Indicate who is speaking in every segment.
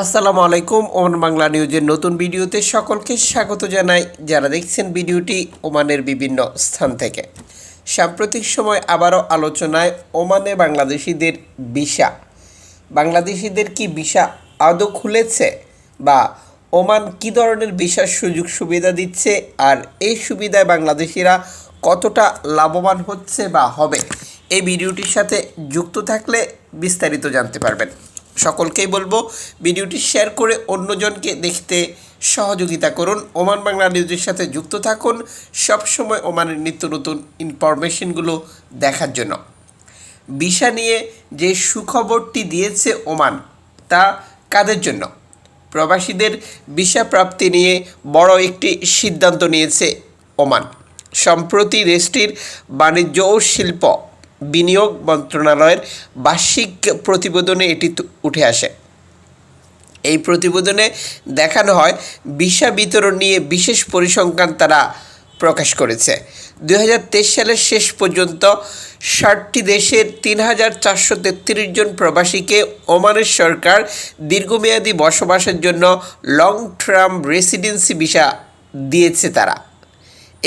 Speaker 1: আসসালামু আলাইকুম, ওমান বাংলা নিউজের নতুন ভিডিওতে সকলকে স্বাগত জানাই। যারা দেখছেন ভিডিওটি ওমানের বিভিন্ন স্থান থেকে। সাম্প্রতিক সময় আবারও আলোচনায় ওমানে বাংলাদেশিদের ভিসা। বাংলাদেশিদের কি ভিসা আদৌ খুলেছে বা ওমান কি ধরনের ভিসার সুযোগ সুবিধা দিচ্ছে আর এই সুবিধায় বাংলাদেশিরা কতটা লাভবান হচ্ছে বা হবে? এই ভিডিওটির সাথে যুক্ত থাকলে বিস্তারিত জানতে পারবেন। সকলকেই বলব, ভিডিওটি শেয়ার করে অন্যজনকে দেখতে সহযোগিতা করুন। ওমান বাংলা নিউজের সাথে যুক্ত থাকুন। সবসময় ওমানের নিত্য নতুন ইনফরমেশনগুলো দেখার জন্য। ভিসা নিয়ে যে সুখবরটি দিয়েছে ওমান, তা কাদের জন্য? প্রবাসীদের ভিসা প্রাপ্তি নিয়ে বড় একটি সিদ্ধান্ত নিয়েছে ওমান। সম্প্রতি দেশটির বাণিজ্য ও শিল্প বিনিয়োগ মন্ত্রণালয়ের বার্ষিক প্রতিবেদনে এটি উঠে আসে। এই প্রতিবেদনে দেখানো হয় ভিসা বিতরণ নিয়ে বিশেষ পরিসংখ্যান তারা প্রকাশ করেছে। দু হাজার তেইশ সালের শেষ পর্যন্ত ষাটটি দেশের তিন হাজার চারশো তেত্রিশ জন প্রবাসীকে ওমানের সরকার দীর্ঘমেয়াদী বসবাসের জন্য লং টার্ম রেসিডেন্সি ভিসা দিয়েছে তারা।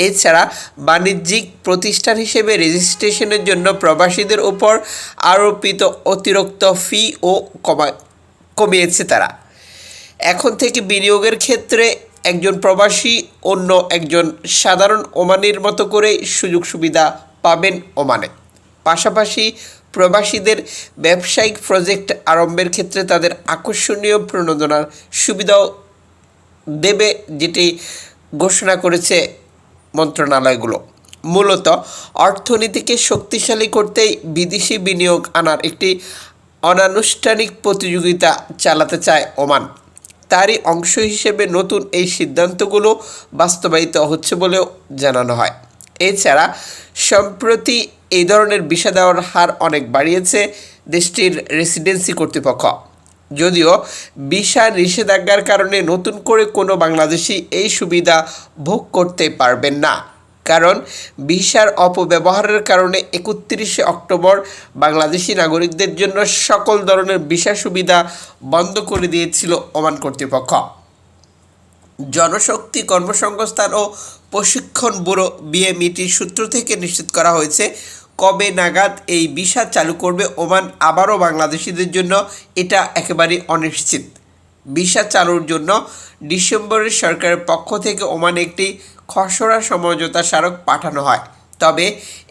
Speaker 1: এছাড়া বাণিজ্যিক প্রতিষ্ঠান হিসেবে রেজিস্ট্রেশনের জন্য প্রবাসীদের ওপর আরোপিত অতিরিক্ত ফি ও কমা কমিয়েছে তারা। এখন থেকে বিনিয়োগের ক্ষেত্রে একজন প্রবাসী অন্য একজন সাধারণ ওমানের মতো করে সুযোগ সুবিধা পাবেন ওমানে। পাশাপাশি প্রবাসীদের ব্যবসায়িক প্রজেক্ট আরম্ভের ক্ষেত্রে তাদের আকর্ষণীয় প্রণোদনার সুবিধাও দেবে, যেটি ঘোষণা করেছে মন্ত্রণালয়গুলো। মূলত, অর্থনীতিকে শক্তিশালী করতেই বিদেশি বিনিয়োগ আনার একটি অনানুষ্ঠানিক প্রতিযোগিতা চালাতে চায় ওমান। তারই অংশ হিসেবে নতুন এই সিদ্ধান্তগুলো বাস্তবায়িত হচ্ছে বলেও জানানো হয়। এছাড়া, সম্প্রতি এই ধরনের ভিসা দেওয়ার হার অনেক বাড়িয়েছে দেশটির রেসিডেন্সি কর্তৃপক্ষ। যদিও ভিসা নিষেধাজ্ঞার কারণে নতুন করে কোনো বাংলাদেশি এই সুবিধা ভোগ করতে পারবেন না। কারণ ভিসার অপব্যবহারের কারণে একত্রিশে অক্টোবর বাংলাদেশি নাগরিকদের জন্য সকল ধরনের ভিসা সুবিধা বন্ধ করে দিয়েছিল ওমান কর্তৃপক্ষ। জনশক্তি কর্মসংস্থান ও প্রশিক্ষণ ব্যুরো বিএমইটির সূত্র থেকে নিশ্চিত করা হয়েছে কবে নাগাদ এই ভিসা চালু করবে ওমান? আবারও বাংলাদেশিদের জন্য এটা একেবারে অনিশ্চিত। ভিসা চালুর জন্য ডিসেম্বরের সরকারের পক্ষ থেকে ওমানে একটি খসড়া সমঝোতা স্মারক পাঠানো হয়। তবে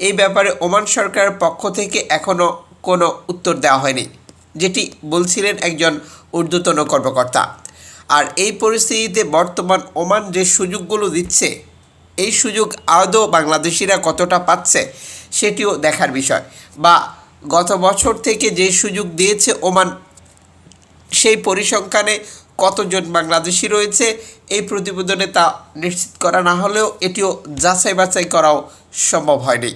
Speaker 1: এই ব্যাপারে ওমান সরকারের পক্ষ থেকে এখনও কোনো উত্তর দেওয়া হয়নি, যেটি বলছিলেন একজন ঊর্ধ্বতন কর্মকর্তা। আর এই পরিস্থিতিতে বর্তমান ওমান যে সুযোগগুলো দিচ্ছে, এই সুযোগ আদৌ বাংলাদেশিরা কতটা পাচ্ছে সেটিও দেখার বিষয়। বা গত বছর থেকে যে সুযোগ দিয়েছে ওমান, সেই পরিসংখ্যানে কতজন বাংলাদেশি রয়েছে, এই প্রতিবেদনে তা নিশ্চিত করা না হলেও এটিও যাচাই বাছাই করাও সম্ভব হয়নি।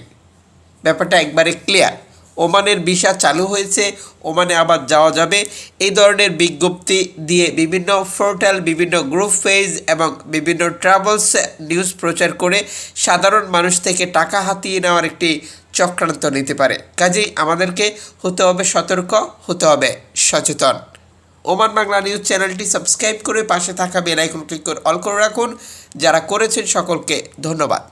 Speaker 1: ব্যাপারটা একবারে ক্লিয়ার ওমানের ভিসা চালু হয়েছে, ওমানে আবার যাওয়া যাবে। এই ধরনের বিজ্ঞপ্তি দিয়ে বিভিন্ন পোর্টাল বিভিন্ন গ্রুপ পেজ এবং বিভিন্ন ট্রাভেলস নিউজ প্রচার করে সাধারণ মানুষ থেকে টাকা হাতিয়ে নেওয়ার একটি চক্রান্ত নিতে পারে। কাজেই আমাদেরকে হতে হবে সতর্ক, হতে হবে সচেতন। ওমান বাংলা নিউজ চ্যানেলটি সাবস্ক্রাইব করে পাশে থাকা বেল আইকন ক্লিক করে অল করে রাখুন। যারা করেছেন সকলকে ধন্যবাদ।